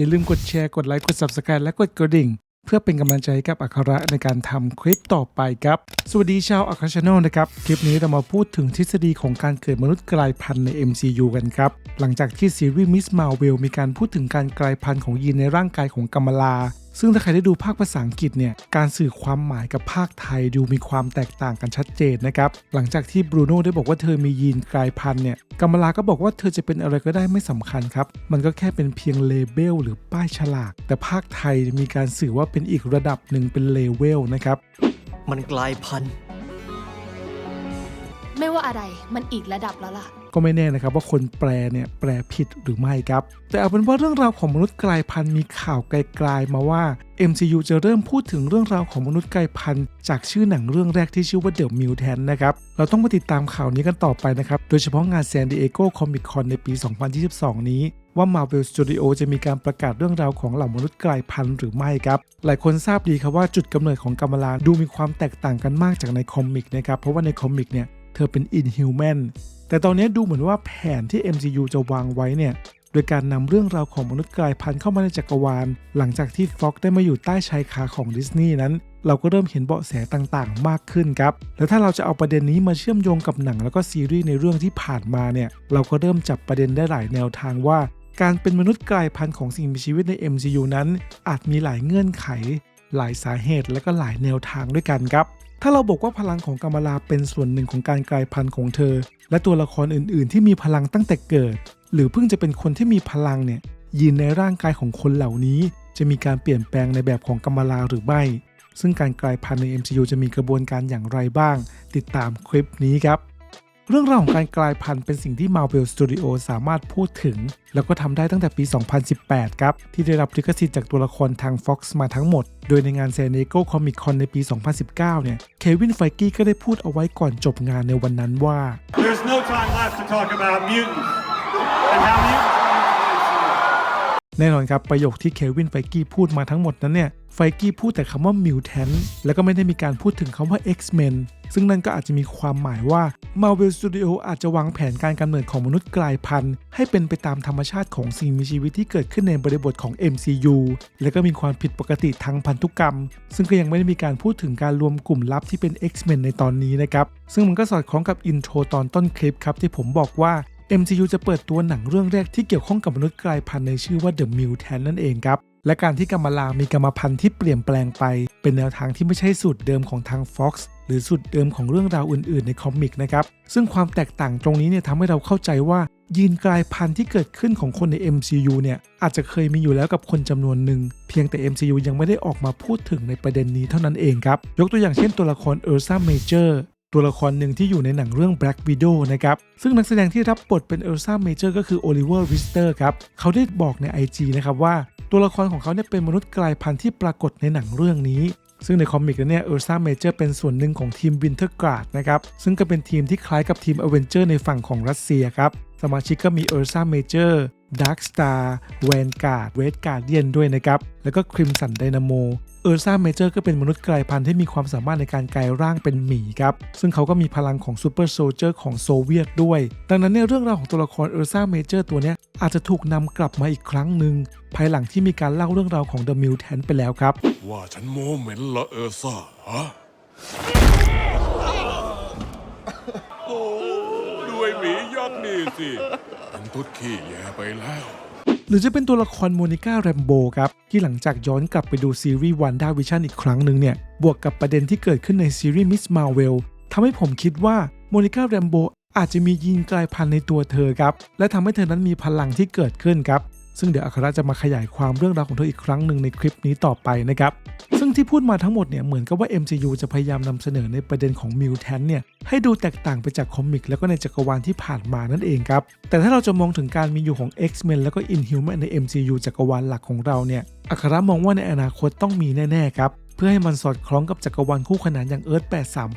อย่าลืมกดแชร์กดไลค์กด Subscribe และกดกระดิ่ง เพื่อเป็นกำลังใจให้กับอัคระในการทำคลิปต่อไปครับ สวัสดีชาวอัครชาแนลนะครับ คลิปนี้เรามาพูดถึงทฤษฎีของการเกิดมนุษย์กลายพันธุ์ใน MCU กันครับ หลังจากที่ซีรีส์มิสมาเวลมีการพูดถึงการกลายพันธุ์ของยีนในร่างกายของกัมลา ซึ่งถ้าใครได้ดูภาคภาษาอังกฤษเนี่ย การสื่อความหมายกับภาคไทยดูมีความแตกต่างกันชัดเจนนะครับ หลังจากที่บรูโน่ได้บอกว่าเธอมียีนกลายพันธุ์เนี่ยกัมมาลาก็บอกว่าเธอจะเป็นอะไรก็ได้ไม่สำคัญครับ มันก็แค่เป็นเพียงเลเบลหรือป้ายฉลาก แต่ภาคไทยมีการสื่อว่าเป็นอีกระดับหนึ่งเป็นเลเวลนะครับ มันกลายพันธุ์ ไม่ว่าอะไรมันอีกระดับแล้วล่ะ ก็ไม่แน่นะครับว่าคนแปลเนี่ยแปลผิดหรือไม่ครับ แต่เอาเป็นว่าเรื่องราวของมนุษย์กลายพันธุ์มีข่าวไกลๆมาว่า MCU จะเริ่มพูดถึงเรื่องราวของมนุษย์กลายพันธุ์จากชื่อหนังเรื่องแรกที่ชื่อว่า The Mutant นนะครับ เราต้องมาติดตามข่าวนี้กันต่อไปนะครับ โดยเฉพาะงาน San Diego Comic Con ในปี 2022 นี้ว่า Marvel Studio จะมีการประกาศเรื่องราวของเหล่ามนุษย์กลายพันธุ์หรือไม่ครับ หลายคนทราบดีครับว่าจุดกำเนิดของกัมลาดูมีความแตกต่างกันมากจากในคอมิกนะครับ เพราะว่าในคอมิกเนี่ยเธอเป็น Inhuman แแต่ตอนนี้ดูเหมือนว่าแผนที่ MCU จะวางไว้เนี่ย โดยการนำเรื่องราวของมนุษย์กลายพันธุ์เข้ามาในจักรวาล หลังจากที่ฟ็อกได้มาอยู่ใต้ชายคาของดิสนีย์นั้น เราก็เริ่มเห็นเบาะแสต่างๆ มากขึ้นครับ แล้วถ้าเราจะเอาประเด็นนี้มาเชื่อมโยงกับหนังแล้วก็ซีรีส์ในเรื่องที่ผ่านมาเนี่ย เราก็เริ่มจับประเด็นได้หลายแนวทางว่า การเป็นมนุษย์กลายพันธุ์ของสิ่งมีชีวิตใน MCU นั้น อาจมีหลายเงื่อนไข หลายสาเหตุและก็หลายแนวทางด้วยกันครับ ถ้าเราบอกว่าพลังของกามลาเป็นส่วนหนึ่งของการกลายพันธุ์ของเธอ และตัวละครอื่น ๆ ที่มีพลังตั้งแต่เกิด หรือเพิ่งจะเป็นคนที่มีพลังเนี่ยยีนในร่างกายของคนเหล่านี้ จะมีการเปลี่ยนแปลงในแบบของกามลาหรือไม่ ซึ่งการกลายพันธุ์ใน MCU จะมีกระบวนการอย่างไรบ้าง ติดตามคลิปนี้ครับ เรื่องราวของการกลายพันธุ์เป็นสิ่งที่ Marvel Studio สามารถพูดถึง แล้วก็ทำได้ตั้งแต่ปี 2018 ครับ ที่ได้รับลิขสิทธิ์จากตัวละครทาง Fox มาทั้งหมด โดยในงาน San Diego Comic Con ในปี 2019 เนี่ย เควินไฟกี้ก็ได้พูดเอาไว้ก่อนจบงานในวันนั้นว่า There's no time left to talk about mutants and how mutants. แน่นอนครับ ประโยคที่เควินไฟกี้พูดมาทั้งหมดนั้นเนี่ยไฟกี้พูดแต่คำว่า mutant แล้วก็ไม่ได้มีการพูดถึงคำว่า X-Men ซึ่งนั่นก็อาจจะมีความหมายว่า Marvel Studio อาจจะวางแผนการกำเนิดของมนุษย์กลายพันธุ์ ให้เป็นไปตามธรรมชาติของสิ่งมีชีวิตที่เกิดขึ้นในบริบทของ MCU และก็มีความผิดปกติทางพันธุกรรม ซึ่งก็ยังไม่ได้มีการพูดถึงการรวมกลุ่มลับที่เป็น X-Men ในตอนนี้นะครับ ซึ่งมันก็สอดคล้องกับอินโทรตอนต้นคลิปครับที่ผมบอกว่า MCU จะเปิดตัวหนังเรื่องแรกที่เกี่ยวข้องกับมนุษย์กลายพันธุ์ในชื่อว่า The Mutant นั่นเองครับ และการที่กัมมลามีกรรมพันธุ์ที่เปลี่ยนแปลงไป เป็นแนวทางที่ไม่ใช่สูตรเดิมของทาง Fox หรือสูตรเดิมของเรื่องราวอื่น ๆ ในคอมิกนะครับ ซึ่งความแตกต่างตรงนี้เนี่ยทำให้เราเข้าใจว่ายีนกลายพันธุ์ที่เกิดขึ้นของคนใน MCU เนี่ยอาจจะเคยมีอยู่แล้วกับคนจำนวนหนึ่ง เพียงแต่ MCU ยังไม่ได้ออกมาพูดถึงในประเด็นนี้เท่านั้นเองครับ ยกตัวอย่างเช่นตัวละคร Ursa Major ตัวละครหนึ่งที่อยู่ในหนังเรื่อง Black Widow นะครับ ซึ่งนักแสดงที่รับบทเป็น Elsa Major ก็คือ Oliver Rister ครับ เขาได้บอกใน IG นะครับว่า ตัวละครของเขาเนี่ยเป็นมนุษย์กลายพันธุ์ที่ปรากฏในหนังเรื่องนี้ ซึ่งในคอมิกแล้วเนี่ย Elsa Major เป็นส่วนหนึ่งของทีม Winterguard นะครับ ซึ่งก็เป็นทีมที่คล้ายกับทีม Avenger ในฝั่งของรัสเซียครับ สมาชิกก็มี Elsa Major Dark Star Vanguard Red Guardian ด้วยนะครับ แล้วก็ Crimson Dynamo เออร์ซ่าเมเจอร์ก็เป็นมนุษย์กลายพันธุ์ที่มีความสามารถในการกลายร่างเป็นหมีครับ ซึ่งเขาก็มีพลังของซูเปอร์โซลเจอร์ของโซเวียตด้วย ดังนั้นเนี่ยเรื่องราวของตัวละครเออร์ซ่าเมเจอร์ตัวนี้อาจจะถูกนำกลับมาอีกครั้งหนึ่งภายหลังที่มีการเล่าเรื่องราวของ The Mutant ไปแล้วครับ ว่าฉันโมเหม็นละเออร์ซ่าฮะด้วยหมียักษ์นี่สิมันทุดขี้แยไปแล้ว หรือจะเป็นตัวละครโมนิก้าแรมโบครับที่หลังจากย้อนกลับไปดูซีรีส์วันด้าวิชั่นอีกครั้งหนึ่งเนี่ยบวกกับประเด็นที่เกิดขึ้นในซีรีส์มิสมาเวลทำให้ผมคิดว่าโมนิก้าแรมโบอาจจะมียีนกลายพันธุ์ในตัวเธอครับ และทำให้เธอนั้นมีพลังที่เกิดขึ้นครับ ซึ่งเดี๋ยวอัครจะมาขยายความเรื่องราวของเธออีกครั้งหนึ่งในคลิปนี้ต่อไปนะครับ ที่พูดมาทั้งหมดเนี่ยเหมือนกับว่า MCU จะพยายามนำเสนอในประเด็นของมิวแทนเนี่ยให้ดูแตกต่างไปจากคอมิกแล้วก็ในจักรวาลที่ผ่านมานั่นเองครับ แต่ถ้าเราจะมองถึงการมีอยู่ของ X-Men แล้วก็ Inhuman ใน MCU จักรวาลหลักของเราเนี่ยอัครมองว่าในอนาคตต้องมีแน่ๆครับ เพื่อให้มันสอดคล้องกับจักรวาลคู่ขนานอย่าง Earth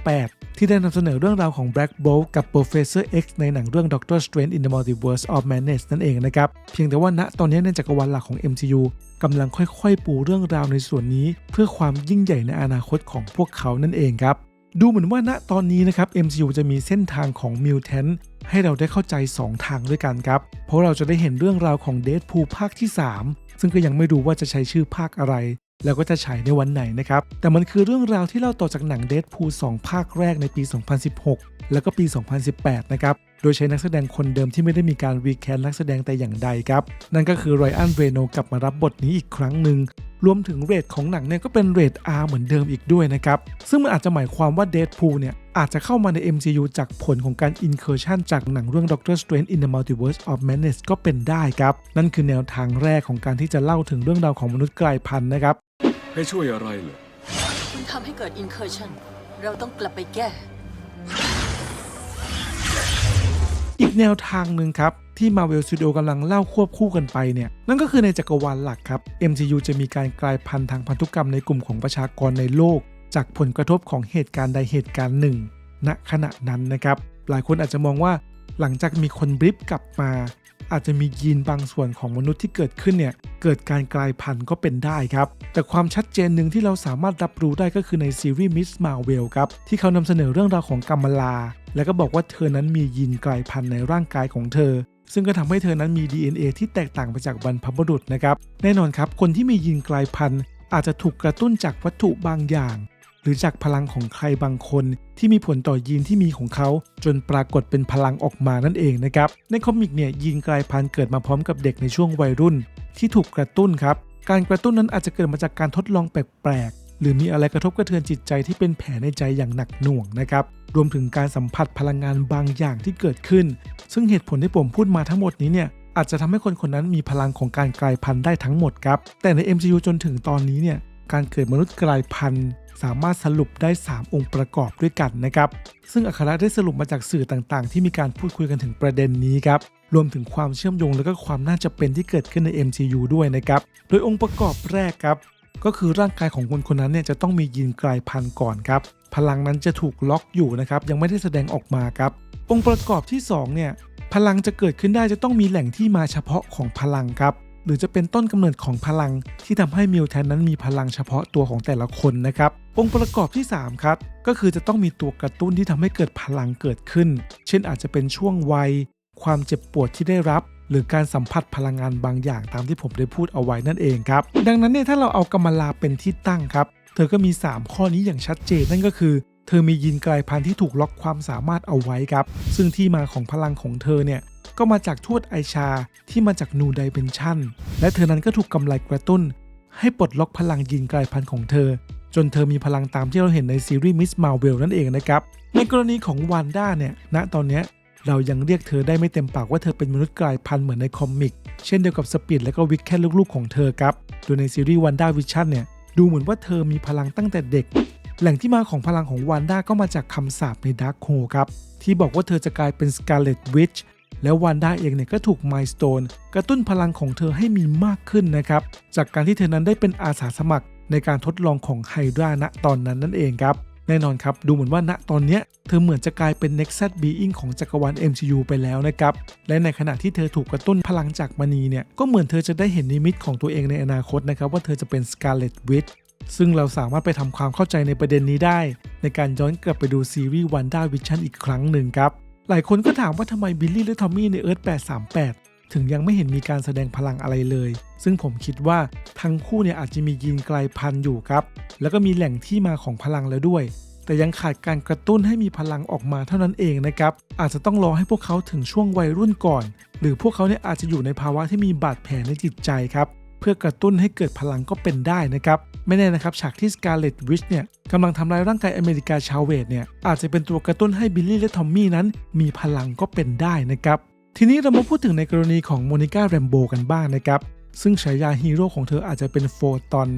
838 ที่ได้นำเสนอเรื่องราวของ Black Bolt กับ Professor X ในหนังเรื่อง Doctor Strange in the Multiverse of Madness นั่นเองนะครับ เพียงแต่ว่าณตอนนี้ในจักรวาลหลักของ MCU กำลังค่อยๆ ปูเรื่องราวในส่วนนี้ เพื่อความยิ่งใหญ่ในอนาคตของพวกเขานั่นเองครับดูเหมือนว่าณตอนนี้นะครับ MCU จะมีเส้นทางของ Mutant ให้เราได้เข้าใจ 2 ทางด้วยกันครับ เพราะเราจะได้เห็นเรื่องราวของ Deadpool ภาคที่ 3 ซึ่งก็ยังไม่รู้ว่าจะใช้ชื่อภาคอะไร แล้วก็จะฉายในวันไหนนะครับ แต่มันคือเรื่องราวที่เล่าต่อจากหนังเด p พู2ภาคแรกในปี 2016 แล้วก็ปี 2018 นะครับ โดยใช้นักแสดงคนเดิมที่ไม่ได้มีการรีแคนนักแสดงแต่อย่างใดครับ นั่นก็คือไรอันเรโนกลับมารับบทนี้อีกครั้งหนึ่งรวมถึงเรทของหนังเนี่ยก็เป็นเรท R เหมือนเดิมอีกด้วยนะครับ ซึ่งมันอาจจะหมายความว่าเด p พูเนี่ยอาจจะเข้ามาใน MCU จากผลของการ incursion จากหนังเรื่อง Doctor Strange in the Multiverse of Madness ก็เป็นได้ครับ นั่นคือแนวทางแรกของการที่จะเล่าถึงเรื่องราวของมนุษย์กลายพันธุ์นะครับ ให้ช่วยอะไรเหรอ คุณทำให้เกิดอินเคอร์ชันเราต้องกลับไปแก้ อีกแนวทางหนึ่งครับที่ Marvel Studio กำลังเล่าควบคู่กันไปเนี่ยนั่นก็คือในจักรวาลหลักครับ MCU จะมีการกลายพันธุ์ทางพันธุกรรมในกลุ่มของประชากรในโลก จากผลกระทบของเหตุการณ์ใดเหตุการณ์หนึ่งณขณะนั้นนะครับ หลายคนอาจจะมองว่าหลังจากมีคนบริฟกลับมา อาจจะมียีนบางส่วนของมนุษย์ที่เกิดขึ้นเนี่ยเกิดการกลายพันธุ์ก็เป็นได้ครับ แต่ความชัดเจนหนึ่งที่เราสามารถรับรู้ได้ก็คือในซีรีส์มิสมาเวลครับที่เขานำเสนอเรื่องราวของกัมมลา แล้วก็บอกว่าเธอนั้นมียีนกลายพันธุ์ในร่างกายของเธอ ซึ่งก็ทำให้เธอนั้นมี DNA ที่แตกต่างไปจากบรรพบุรุษนะครับแน่นอนครับคนที่มียีนกลายพันธุ์อาจจะถูกกระตุ้นจากวัตถุบางอย่าง หรือจากพลังของใครบางคน ที่มีผลต่อยีนที่มีของเขา จนปรากฏเป็นพลังออกมานั่นเองนะครับ ในคอมิกเนี่ยยีนกลายพันธุ์เกิดมาพร้อมกับเด็กในช่วงวัยรุ่น ที่ถูกกระตุ้นครับ การกระตุ้นนั้นอาจจะเกิดมาจากการทดลองแปลกๆ หรือมีอะไรกระทบกระเทือนจิตใจที่เป็นแผลในใจอย่างหนักหน่วงนะครับรวมถึงการสัมผัสพลังงานบางอย่างที่เกิดขึ้น ซึ่งเหตุผลที่ผมพูดมาทั้งหมดนี้เนี่ยอาจจะทำให้คนคนนั้นมีพลังของการกลายพันธุ์ได้ทั้งหมดครับ แต่ใน MCU จนถึงตอนนี้เนี่ยการเกิดมนุษย์กลายพันธุ์ สามารถสรุปได้ 3 องค์ประกอบด้วยกันนะครับ ซึ่งอัคระได้สรุปมาจากสื่อต่างๆ ที่มีการพูดคุยกันถึงประเด็นนี้ครับ รวมถึงความเชื่อมโยงและก็ความน่าจะเป็นที่เกิดขึ้นใน MCU ด้วยนะครับ โดยองค์ประกอบแรกครับ ก็คือร่างกายของคนคนนั้นเนี่ยจะต้องมียีนกลายพันธุ์ก่อนครับ พลังนั้นจะถูกล็อกอยู่นะครับ ยังไม่ได้แสดงออกมาครับ องค์ประกอบที่สองเนี่ย พลังจะเกิดขึ้นได้จะต้องมีแหล่งที่มาเฉพาะของพลังครับ หรือจะเป็นต้นกำเนิดของพลัง ที่ทำให้มิวแทนนั้นมีพลังเฉพาะตัวของแต่ละคนนะครับองค์ประกอบที่ 3 ครับ ก็คือจะต้องมีตัวกระตุ้นที่ทำให้เกิดพลังเกิดขึ้น เช่นอาจจะเป็นช่วงวัย ความเจ็บปวดที่ได้รับ หรือการสัมผัสพลังงานบางอย่างตามที่ผมได้พูดเอาไว้นั่นเองครับ ดังนั้นเนี่ยถ้าเราเอากำมลาเป็นที่ตั้งครับ เธอก็มี 3 ข้อนี้อย่างชัดเจนนั่นก็คือ เธอมียีนกลายพันธุ์ที่ถูกล็อกความสามารถเอาไว้ครับ ซึ่งที่มาของพลังของเธอเนี่ย ก็มาจากทวดไอชาที่มาจากนูไดเ e นชั่น และเธอนั้นก็ถูกกำไรกระตุ้น ให้ปลดล็อกพลังยีนกลายพันธุ์ของเธอ จนเธอมีพลังตามที่เราเห็นในซีรีส์มิสมาเวลนั่นเองนะครับ ในกรณีของวันด้าเนี่ย ณ ตอนนี้เรายังเรียกเธอได้ไม่เต็มปากว่าเธอเป็นมนุษย์กลายพันธุ์เหมือนในคอมิก เช่นเดียวกับสปีดและก็วิกแค่ลูกๆของเธอครับ โดยในซีรีส์วันด้าวิชั่นเนี่ย ดูเหมือนว่าเธอมีพลังตั้งแต่เด็ก แหล่งที่มาของพลังของวันด้าก็มาจากคำสาปในดาร์คโฮครับ ที่บอกว่าเธอจะกลายเป็นสกาเลตวิช แล้ววันด้าเองเนี่ยก็ถูกไมสโตนกระตุ้นพลังของเธอให้มีมากขึ้นนะครับ จากการที่เธอนั้นได้เป็นอาสาสมัครในการทดลองของไฮดราณตอนนั้นนั่นเองครับ แน่นอนครับ ดูเหมือนว่าณตอนนี้เธอเหมือนจะกลายเป็น Nexus Being ของจักรวาล MCU ไปแล้วนะครับ และในขณะที่เธอถูกกระตุ้นพลังจากมณีเนี่ยก็เหมือนเธอจะได้เห็นนิมิตของตัวเองในอนาคตนะครับว่าเธอจะเป็น Scarlet Witch ซึ่งเราสามารถไปทำความเข้าใจในประเด็นนี้ได้ ในการย้อนกลับไปดูซีรีส์ Wanda Vision อีกครั้งหนึ่งครับ หลายคนก็ถามว่าทำไมบิลลี่และทอมมี่ในเอิร์ธ838 ถึงยังไม่เห็นมีการแสดงพลังอะไรเลย ซึ่งผมคิดว่าทั้งคู่เนี่ยอาจจะมียีนกลายพันธุ์อยู่ครับ แล้วก็มีแหล่งที่มาของพลังแล้วด้วย แต่ยังขาดการกระตุ้นให้มีพลังออกมาเท่านั้นเองนะครับ อาจจะต้องรอให้พวกเขาถึงช่วงวัยรุ่นก่อน หรือพวกเขาเนี่ยอาจจะอยู่ในภาวะที่มีบาดแผลในจิตใจครับ เพื่อกระตุ้นให้เกิดพลังก็เป็นได้นะครับ ไม่แน่นะครับฉากที่ Scarlet Witch เนี่ยกำลังทำลายร่างกายอเมริกาชาวเวทเนี่ยอาจจะเป็นตัวกระตุ้นให้บิลลี่และทอมมี่นั้น มีพลังก็เป็นได้นะครับทีนี้เรามาพูดถึงในกรณีของโมนิก้าแรมโบกันบ้างนะครับซึ่งฉายาฮีโร่ของเธออาจจะเป็นโฟตอน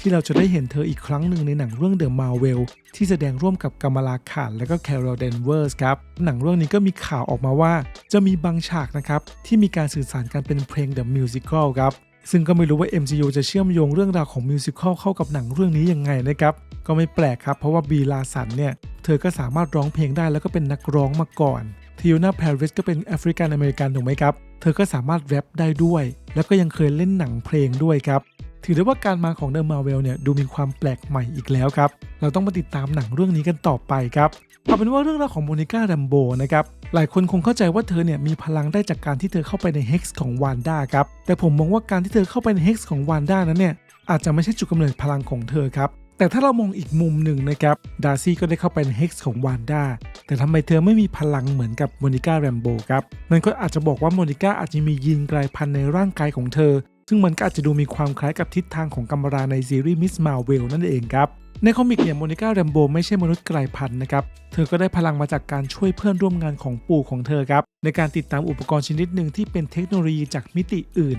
ที่เราจะได้เห็นเธออีกครั้งหนึ่งในหนังเรื่องเดอะมาเวลที่แสดงร่วมกับกัมลาขานและก็แคโรลเดนเวอร์สครับหนังเรื่องนี้ก็มีข่าวออกมาว่า จะมีบางฉากนะครับ ที่มีการสื่อสารกันเป็นเพลง The Musical ครับ ซึ่งก็ไม่รู้ว่า MCU จะเชื่อมโยงเรื่องราวของมิวสิควลเข้ากับหนังเรื่องนี้ยังไงนะครับ ก็ไม่แปลกครับเพราะว่าบีลาสันเนี่ย เธอก็สามารถร้องเพลงได้แล้วก็เป็นนักร้องมาก่อนทิวนาแพริสก็เป็นแอฟริกันอเมริกันถูกไหมครับ เธอก็สามารถแรปได้ด้วย แล้วก็ยังเคยเล่นหนังเพลงด้วยครับถือได้ว่าการมาของเดอะมาเวลเนี่ยดูมีความแปลกใหม่อีกแล้วครับ เราต้องมาติดตามหนังเรื่องนี้กันต่อไปครับ เอาเป็นว่าเรื่องราวของโมนิก้าแรมโบนะครับ หลายคนคงเข้าใจว่าเธอเนี่ยมีพลังได้จากการที่เธอเข้าไปในเฮกซ์ของวานด้าครับ แต่ผมมองว่าการที่เธอเข้าไปในเฮกซ์ของวานด้านั้นเนี่ยอาจจะไม่ใช่จุดกำเนิดพลังของเธอครับ แต่ถ้าเรามองอีกมุมหนึ่งนะครับดาร์ซี่ก็ได้เข้าไปในเฮกซ์ของวานด้าแต่ทำไมเธอไม่มีพลังเหมือนกับโมนิก้าแรมโบครับนั่นก็อาจจะบอกว่าโมนิก้าอาจจะมียีนกลายพันธุ์ในร่างกายของเธอซึ่งมันก็อาจจะดูมีความคล้ายกับทิศทางของกัมมาราในซีรีส์มิสมาเวลนั่นเองครับ ในคอมิกเนี่ยโมนิก้าแรมโบไม่ใช่มนุษย์กลายพันธุ์นะครับ เธอก็ได้พลังมาจากการช่วยเพื่อนร่วมงานของปู่ของเธอครับ ในการติดตามอุปกรณ์ชนิดหนึ่งที่เป็นเทคโนโลยีจากมิติอื่น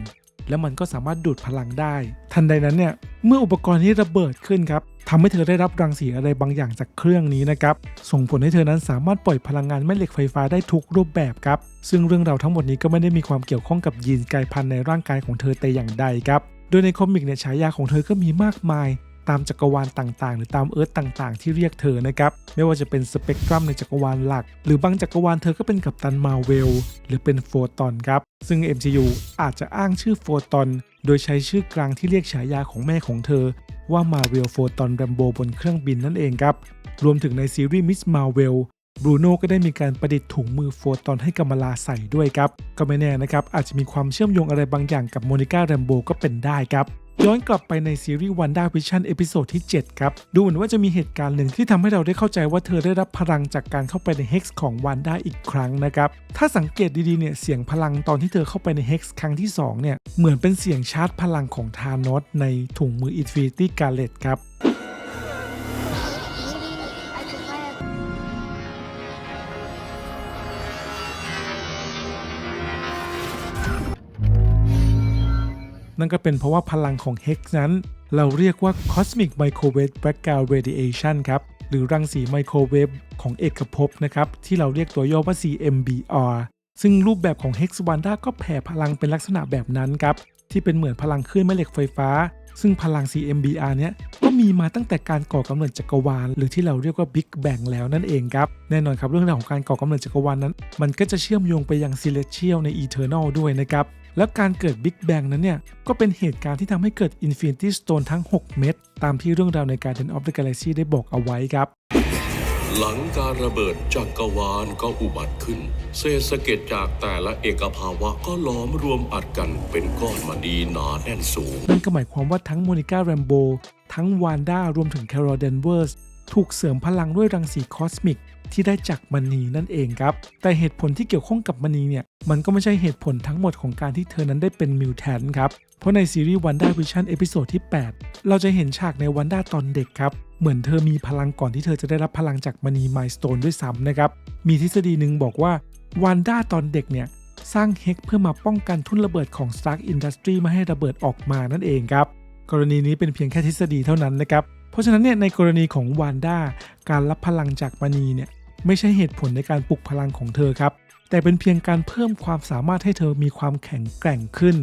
แล้วมันก็สามารถดูดพลังได้ ทันใดนั้นเนี่ยเมื่ออุปกรณ์นี้ระเบิดขึ้นครับทำให้เธอได้รับรังสีอะไรบางอย่างจากเครื่องนี้นะครับ ส่งผลให้เธอนั้นสามารถปล่อยพลังงานแม่เหล็กไฟฟ้าได้ทุกรูปแบบครับ ซึ่งเรื่องราวทั้งหมดนี้ก็ไม่ได้มีความเกี่ยวข้องกับยีนกลายพันธุ์ในร่างกายของเธอแต่อย่างใดครับ โดยในคอมิกเนี่ยฉายาของเธอก็มีมากมาย ตามจักรวาลต่างๆ หรือตามเอิร์ธต่างๆ ที่เรียกเธอนะครับ ไม่ว่าจะเป็นสเปกตรัมในจักรวาลหลัก หรือบางจักรวาลเธอก็เป็นกัปตันมาเวลหรือเป็นโฟตอนครับ ซึ่ง MCU อาจจะอ้างชื่อโฟตอนโดยใช้ชื่อกลางที่เรียกฉายาของแม่ของเธอ ว่ามาเวลโฟตอนแรมโบบนเครื่องบินนั่นเองครับ รวมถึงในซีรีส์มิสมาเวลบรูโน่ก็ได้มีการประดิษฐ์ถุงมือโฟตอนให้กัมาลาใส่ด้วยครับ ก็ไม่แน่นะครับ อาจจะมีความเชื่อมโยงอะไรบางอย่างกับโมนิก้าแรมโบก็เป็นได้ครับ ย้อนกลับไปในซีรีส์วันด้าวิชั่นเอพิโซดที่ 7 ครับ ดูเหมือนว่าจะมีเหตุการณ์หนึ่งที่ทำให้เราได้เข้าใจว่าเธอได้รับพลังจากการเข้าไปในเฮกซ์ของวันด้าอีกครั้งนะครับ ถ้าสังเกตดีๆเนี่ยเสียงพลังตอนที่เธอเข้าไปในเฮกซ์ครั้งที่ 2 เนี่ย เหมือนเป็นเสียงชาร์จพลังของธานอสในถุงมืออินฟินิตี้กาเลต์ครับ นั่นก็เป็นเพราะว่าพลังของ Hex นั้น เราเรียกว่า Cosmic Microwave Background Radiation ครับ หรือรังสีไมโครเวฟของเอกภพนะครับ ที่เราเรียกตัวย่อว่า CMBR ซึ่งรูปแบบของ Hex Wanda ก็แผ่พลังเป็นลักษณะแบบนั้นครับ ที่เป็นเหมือนพลังคลื่นแม่เหล็กไฟฟ้า ซึ่งพลัง CMBR เนี้ยก็มีมาตั้งแต่การก่อกำเนิดจักรวาล หรือที่เราเรียกว่า Big Bang แล้วนั่นเองครับ แน่นอนครับเรื่องราวของการก่อกำเนิดจักรวาลนั้น มันก็จะเชื่อมโยงไปยัง Celestial ใน Eternal ด้วยนะครับ แล้วการเกิด Big Bang นั้นเนี่ยก็เป็นเหตุการณ์ที่ทำให้เกิด Infinity Stone ทั้ง 6 เม็ดตามที่เรื่องราวใน Guardian of the Galaxy ได้บอกเอาไว้ครับ หลังการระเบิดจักรวาลก็อุบัติขึ้น เศษสะเก็ดจากแต่ละเอกภาวะก็ล้อมรวมอัดกันเป็นก้อนมาดีหนาแน่นสูง นั่นก็หมายความว่าทั้งโมนิก้าแรมโบทั้งวานด้ารวมถึงแคโรเดนเวอร์สถูกเสริมพลังด้วยรังสีคอสมิก ที่ได้จากมณีนั่นเองครับ แต่เหตุผลที่เกี่ยวข้องกับมณีเนี่ย มันก็ไม่ใช่เหตุผลทั้งหมดของการที่เธอนั้นได้เป็นมิวแทนครับ เพราะในซีรีส์วันด้าวิชั่นเอพิโซดที่ 8 เราจะเห็นฉากในวันด้าตอนเด็กครับ เหมือนเธอมีพลังก่อนที่เธอจะได้รับพลังจากมณีไมสโตนด้วยซ้ำนะครับ มีทฤษฎีหนึ่งบอกว่าวันด้าตอนเด็กเนี่ยสร้างเฮกเพื่อมาป้องกันทุ่นระเบิดของ Stark Industry ไม่ให้ระเบิดออกมานั่นเองครับ กรณีนี้เป็นเพียงแค่ทฤษฎีเท่านั้นนะครับ เพราะฉะนั้นเนี่ยในกรณีของวานด้าการรับพลังจากมณีเนี่ย ไม่ใช่เหตุผลในการปลุกพลังของเธอครับ แต่เป็นเพียงการเพิ่มความสามารถให้เธอมีความแข็งแกร่งขึ้น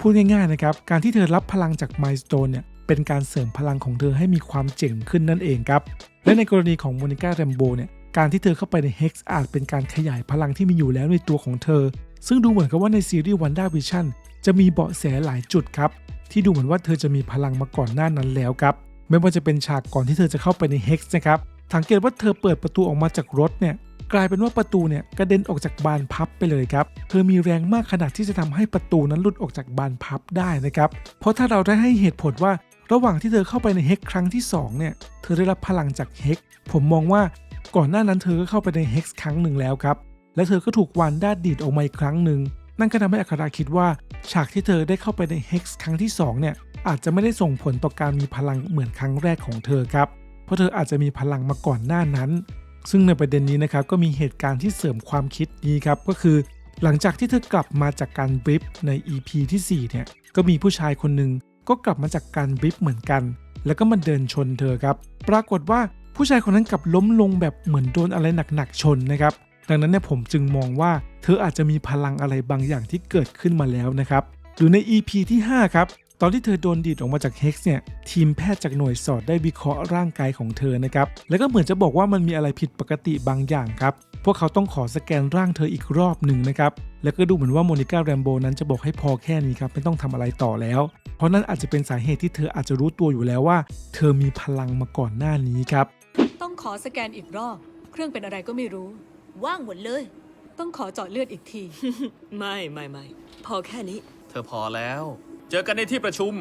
พูดง่ายๆนะครับ การที่เธอรับพลังจากมสโตนเนี่ยเป็นการเสริมพลังของเธอให้มีความเจ๋งขึ้นนั่นเองครับ และในกรณีของโมนิก้าแรมโบเนี่ยการที่เธอเข้าไปใน Hex อาจเป็นการขยายพลังที่มีอยู่แล้วในตัวของเธอ ซึ่งดูเหมือนกับว่าในซีรีส์วันด้าวิชั่นจะมีเบาะแสหลายจุดครับ ที่ดูเหมือนว่าเธอจะมีพลังมาก่อนหน้านั้นแล้วครับ ไม่ว่าจะเป็นฉากก่อนที่เธอจะเข้าไปใน Hex นะครับ สังเกตว่าเธอเปิดประตูออกมาจากรถเนี่ยกลายเป็นว่าประตูเนี่ยกระเด็นออกจากบานพับไปเลยครับ เธอมีแรงมากขนาดที่จะทำให้ประตูนั้นหลุดออกจากบานพับได้นะครับ เพราะถ้าเราได้ให้เหตุผลว่าระหว่างที่เธอเข้าไปในเฮกครั้งที่สองเนี่ย เธอได้รับพลังจากเฮกผมมองว่าก่อนหน้านั้นเธอก็เข้าไปในเฮกครั้งหนึ่งแล้วครับ และเธอก็ถูกวันด้าดีดออกมาอีกครั้งหนึ่ง นั่นก็ทำให้อัคราคิดว่า ฉากที่เธอได้เข้าไปในเฮกครั้งที่สองเนี่ยอาจจะไม่ได้ส่งผลต่อการมีพลังเหมือนครั้งแรกของเธอครับ เพราะเธออาจจะมีพลังมาก่อนหน้านั้น ซึ่งในประเด็นนี้นะครับก็มีเหตุการณ์ที่เสริมความคิดนี้ครับก็คือ หลังจากที่เธอกลับมาจากการบริฟใน EP ที่4เนี่ยก็มีผู้ชายคนหนึ่งก็กลับมาจากการบริฟเหมือนกัน แล้วก็มาเดินชนเธอครับ ปรากฏว่าผู้ชายคนนั้นกลับล้มลงแบบเหมือนโดนอะไรหนักๆชนนะครับดังนั้นเนี่ยผมจึงมองว่าเธออาจจะมีพลังอะไรบางอย่างที่เกิดขึ้นมาแล้วนะครับหรือใน EP ที่5ครับ อนที่เธอโดนดีดออกมาจาก Hex เนี่ยทีมแพทย์จากหน่วยสอดได้วิเคราะห์ร่างกายของเธอนะครับแล้วก็เหมือนจะบอกว่ามันมีอะไรผิดปกติบางอย่างครับ พวกเขาต้องขอสแกนร่างเธออีกรอบหนึ่งนะครับแล้วก็ดูเหมือนว่าโมนิก้าแรมโบนั้นจะบอกให้พอแค่นี้ครับไม่ต้องทำอะไรต่อแล้ว เพราะนั่นอาจจะเป็นสาเหตุที่เธออาจจะรู้ตัวอยู่แล้วว่า เธอมีพลังมาก่อนหน้านี้ครับต้องขอสแกนอีกรอบ เครื่องเป็นอะไรก็ไม่รู้ ว่างหมดเลย ต้องขอเจาะเลือดอีกที ไม่ไม่ไม่พอแค่นี้ เธอพอแล้วเจอกันในที่ประชุม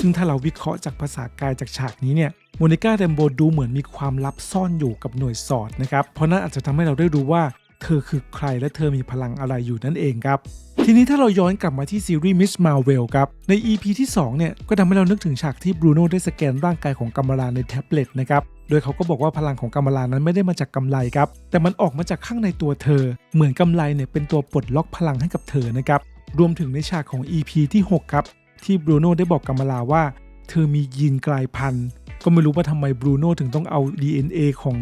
ซึ่งถ้าเราวิเคราะห์จากภาษากายจากฉากนี้เนี่ยโมนิก้าเรมโบดูเหมือนมีความลับซ่อนอยู่กับหน่วยสอดนะครับเพราะนั่นอาจจะทำให้เราได้รู้ว่า เธอคือใครและเธอมีพลังอะไรอยู่นั่นเองครับ ทีนี้ถ้าเราย้อนกลับมาที่ซีรีส์มิสมาเวลครับ ใน EP ที่ 2 เนี่ย ก็ทำให้เรานึกถึงฉากที่บรูโน่ได้สแกนร่างกายของกัมมาลาในแท็บเล็ตนะครับโดยเขาก็บอกว่าพลังของกัมมาลานั้นไม่ได้มาจากกำไลครับ แต่มันออกมาจากข้างในตัวเธอ เหมือนกำไลเนี่ยเป็นตัวปลดล็อกพลังให้กับเธอนะครับ รวมถึงในฉากของ EP ที่ 6 ครับ ที่บรูโน่ได้บอกกัมลาว่า เธอมียีนกลายพันธุ์ ก็ไม่รู้ว่าทำไมบรูโน่ถึงต้องเอา DNA ของ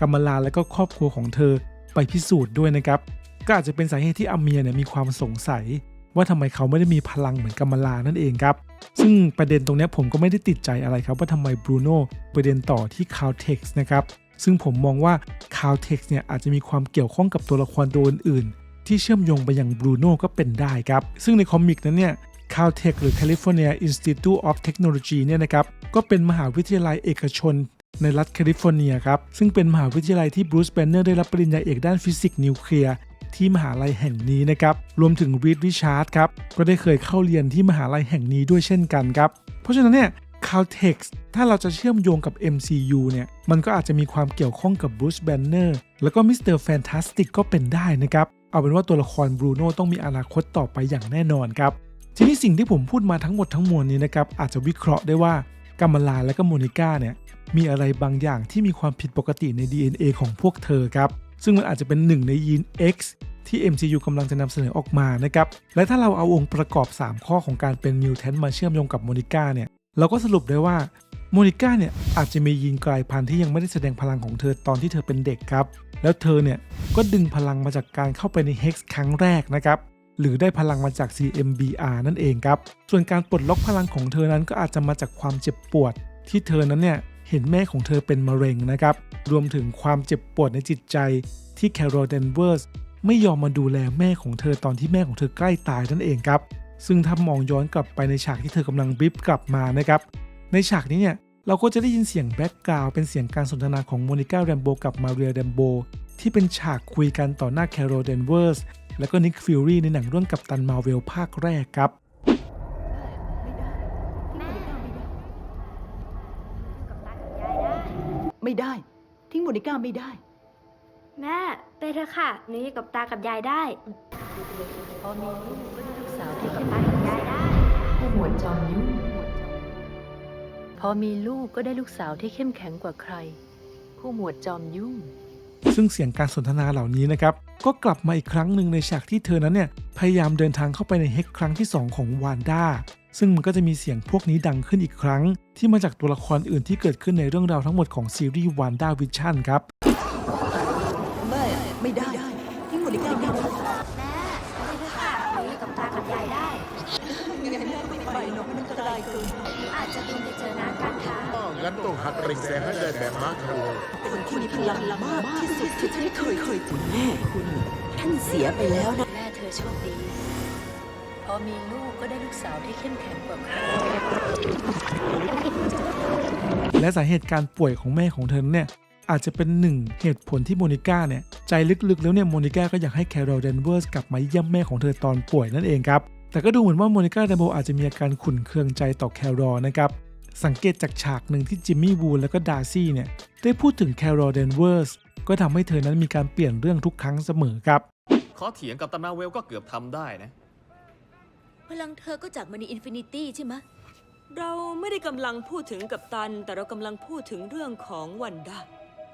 กัมลาและก็ครอบครัวของเธอไปพิสูจน์ด้วยนะครับ ก็อาจจะเป็นสาเหตุที่อาเมียเนี่ยมีความสงสัย ว่าทำไมเขาไม่ได้มีพลังเหมือนกัมลานั่นเองครับ ซึ่งประเด็นตรงนี้ผมก็ไม่ได้ติดใจอะไรครับ ว่าทำไมบรูโน่ประเด็นต่อที่คาวเท็กซ์นะครับซึ่งผมมองว่าคาวเท็กซ์เนี่ยอาจจะมีความเกี่ยวข้องกับตัวละครตัวอื่น ที่เชื่อมโยงไปยังบรูโน่ก็เป็นได้ครับ ซึ่งในคอมิกนั้นเนี่ย Caltech หรือ California Institute of Technology เนี่ยนะครับ ก็เป็นมหาวิทยาลัยเอกชนในรัฐแคลิฟอร์เนียครับ ซึ่งเป็นมหาวิทยาลัยที่บรูซแบนเนอร์ได้รับปริญญาเอกด้านฟิสิกส์นิวเคลียร์ที่มหาลัยแห่งนี้นะครับ รวมถึงรีดริชาร์ดครับ ก็ได้เคยเข้าเรียนที่มหาลัยแห่งนี้ด้วยเช่นกันครับ เพราะฉะนั้นเนี่ย Caltex ถ้าเราจะเชื่อมโยงกับ MCU เนี่ย มันก็อาจจะมีความเกี่ยวข้องกับบรูซแบนเนอร์แล้วก็มิสเตอร์แฟนตาสติกก็เป็นได้นะครับ เอาเป็นว่าตัวละครบรูโน่ต้องมีอนาคตต่อไปอย่างแน่นอนครับ ทีนี้สิ่งที่ผมพูดมาทั้งหมดทั้งมวลนี้นะครับอาจจะวิเคราะห์ได้ว่ากัมลาและก็โมนิก้าเนี่ยมีอะไรบางอย่างที่มีความผิดปกติใน DNA ของพวกเธอครับ ซึ่งมันอาจจะเป็นหนึ่งในยีน X ที่ MCU กำลังจะนำเสนอออกมานะครับ และถ้าเราเอาองค์ประกอบ 3 ข้อของการเป็นมิวแทนมาเชื่อมโยงกับโมนิก้าเนี่ย เราก็สรุปได้ว่า โมนิก้าเนี่ยอาจจะมียีนกลายพันธุ์ที่ยังไม่ได้แสดงพลังของเธอตอนที่เธอเป็นเด็กครับ แล้วเธอเนี่ยก็ดึงพลังมาจากการเข้าไปใน Hex ครั้งแรกนะครับหรือได้พลังมาจาก CMBR นั่นเองครับ ส่วนการปลดล็อกพลังของเธอนั้นก็อาจจะมาจากความเจ็บปวด ที่เธอนั้นเนี่ยเห็นแม่ของเธอเป็นมะเร็งนะครับ รวมถึงความเจ็บปวดในจิตใจที่แคโรลเดนเวอร์สไม่ยอมมาดูแลแม่ของเธอตอนที่แม่ของเธอใกล้ตายนั่นเองครับ ซึ่งถ้ามองย้อนกลับไปในฉากที่เธอกำลังบลิฟกลับมานะครับ ในฉากนี้เนี่ยเราก็จะได้ยินเสียงแบ็กกราวด์เป็นเสียงการสนทนาของโมนิก้าแรมโบกับมาเรียแรมโบที่เป็นฉากคุยกันต่อหน้าแคโรลเดนเวอร์สแล้วก็นิกฟิลลี่ในหนังเรื่องกัปตันมาเวลภาคแรกครับไม่ได้ ทิ้งโมนิก้าไม่ได้ แม่ไปเถอะค่ะหนูอยู่กับตากับยายได้พอมีลูกก็ได้ลูกสาวอที่ยู่กักับบตากับยายได้ผู้หมวดจอมยุ่ง พอมีลูกก็ได้ลูกสาวที่เข้มแข็งกว่าใคร ผู้หมวดจอมยุ่ง ซึ่งเสียงการสนทนาเหล่านี้นะครับ ก็กลับมาอีกครั้งหนึ่งในฉากที่เธอนั้นเนี่ย พยายามเดินทางเข้าไปในเฮกครั้งที่ 2 ของวานด้า ซึ่งมันก็จะมีเสียงพวกนี้ดังขึ้นอีกครั้ง ที่มาจากตัวละครอื่นที่เกิดขึ้นในเรื่องราวทั้งหมดของซีรีส์วานด้าวิชั่นครับ ต้องหัดเร่งแซงให้ได้แบบมาร์คโรคนที่มีพลังมากที่สุดที่ฉันเคยเคยคุณแม่คุณ ท่านเสียไปแล้วนะ แม่เธอโชคดี พอมีลูกก็ได้ลูกสาวที่เข้มแข็งกว่าใครและสาเหตุการป่วยของแม่ของเธอเนี่ยอาจจะเป็นหนึ่งเหตุผลที่โมนิก้าเนี่ย ใจลึกๆ แล้วเนี่ยโมนิก้าก็อยากให้แคโรลเดนเวอร์สกลับมาเยี่ยมแม่ของเธอตอนป่วยนั่นเองครับ แต่ก็ดูเหมือนว่าโมนิก้าเดนโบอาจจะมีอาการขุ่นเคืองใจต่อแคโรลนะครับ สังเกตจากฉากหนึ่งที่จิมมี่วูนและก็ดาร์ซี่เนี่ยได้พูดถึงแคโรลเดนเวอร์สก็ทำให้เธอนั้นมีการเปลี่ยนเรื่องทุกครั้งเสมอครับ ขอเถียงกับตันมาเวลก็เกือบทำได้นะ พลังเธอก็จากมาในอินฟินิตี้ใช่ไหมะเราไม่ได้กำลังพูดถึงกับตัน แต่เรากำลังพูดถึงเรื่องของวันด้า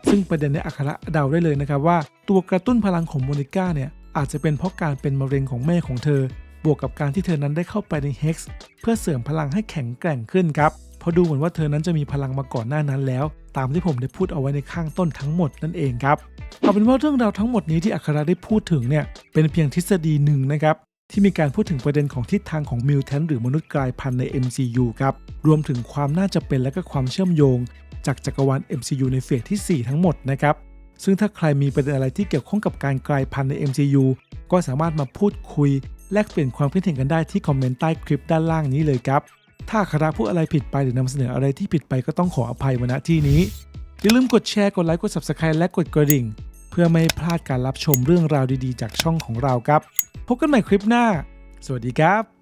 ซึ่งประเด็นในอัคระเดาได้เลยนะครับว่า ตัวกระตุ้นพลังของโมนิก้าเนี่ยอาจจะเป็นเพราะการเป็นมะเร็งของแม่ของเธอ บวกกับการที่เธอนั้นได้เข้าไปในเฮกซ์เพื่อเสริมพลังให้แข็งแกร่งขึ้นครับ เพราะดูเหมือนว่าเธอนั้นจะมีพลังมาก่อนหน้านั้นแล้ว ตามที่ผมได้พูดเอาไว้ในข้างต้นทั้งหมดนั่นเองครับเอาเป็นว่าเรื่องราวทั้งหมดนี้ที่อัคราได้พูดถึงเนี่ยเป็นเพียงทฤษฎีหนึ่งนะครับที่มีการพูดถึงประเด็นของทิศทางของมิวแทนหรือมนุษย์กลายพันธุ์ใน MCU ครับรวมถึงความน่าจะเป็นและก็ความเชื่อมโยง จากจักรวาล MCU ในเฟสที่ 4 ทั้งหมดนะครับซึ่งถ้าใครมีประเด็นอะไรที่เกี่ยวข้องกับการกลายพันธุ์ใน MCU ก็สามารถมาพูดคุย แลกเปลี่ยนความคิดเห็นกันได้ที่คอมเมนต์ใต้คลิปด้านล่างนี้เลยครับ ถ้าคณะพูดอะไรผิดไปหรือนำเสนออะไรที่ผิดไปก็ต้องขออภัยมาณที่นี้ อย่าลืมกดแชร์ กดไลค์ กด Subscribe และกดกระดิ่ง เพื่อไม่พลาดการรับชมเรื่องราวดีๆ จากช่องของเราครับ พบกันใหม่คลิปหน้า สวัสดีครับ